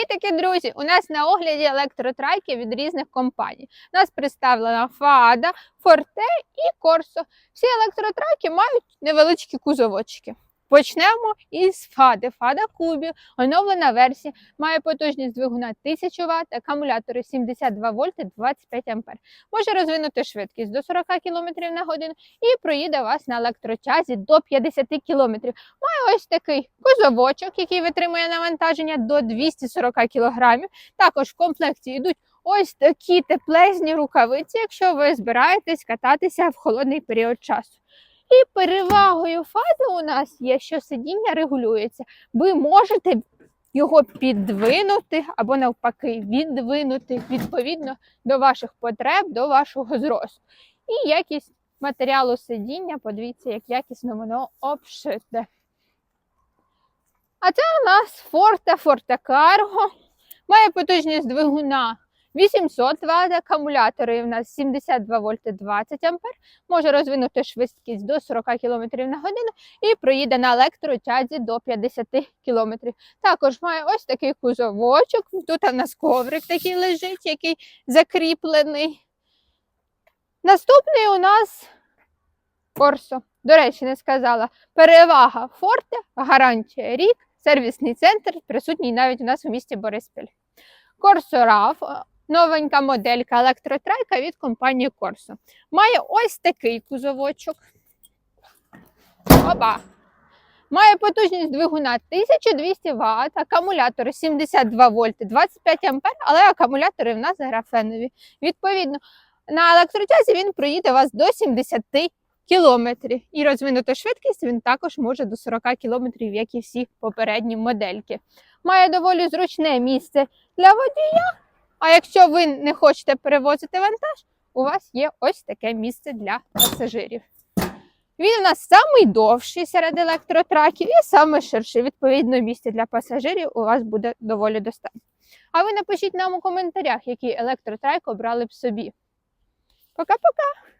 Привітики, друзі! У нас на огляді електротрайки від різних компаній. Нас представлена Фада, Форте і Корсо. Всі електротрайки мають невеличкі кузовочки. Почнемо із Фади. Фада Кубі, оновлена версія, має потужність двигуна 1000 Вт, акумулятори 72 вольти 25 ампер. Може розвинути швидкість до 40 км на годину і проїде вас на електрочазі до 50 км. Має ось такий кузовочок, який витримує навантаження до 240 кг. Також в комплекті йдуть ось такі теплезні рукавиці, якщо ви збираєтесь кататися в холодний період часу. І перевагою фади у нас є, що сидіння регулюється. Ви можете його підвинути або навпаки відвинути відповідно до ваших потреб, до вашого зросту. І якість матеріалу сидіння, подивіться, як якісно воно обшите. А це у нас Forte Forte Cargo. Має потужність двигуна 800 Вт, акумулятори у нас 72 вольти 20 ампер, може розвинути швидкість до 40 км на годину і проїде на електротязі до 50 км. Також має ось такий кузовочок. Тут у нас коврик такий лежить, який закріплений. Наступний у нас Корсо. До речі, не сказала. Перевага Форте, гарантія рік, сервісний центр, присутній навіть у нас у місті Бориспіль. Корсо RAV, новенька моделька електротрайка від компанії Корсо. Має ось такий кузовочок. Оба. Має потужність двигуна 1200 Вт, акумулятори 72 вольти, 25 ампер, але акумулятори в нас графенові. Відповідно, на електротязі він проїде вас до 70 кілометрів. І розвинути швидкість він також може до 40 кілометрів, як і всі попередні модельки. Має доволі зручне місце для водія. А якщо ви не хочете перевозити вантаж, у вас є ось таке місце для пасажирів. Він у нас самий довший серед електротраків і саме ширший. Відповідно, місця для пасажирів у вас буде доволі достатньо. А ви напишіть нам у коментарях, який електротрайк обрали б собі. Пока-пока!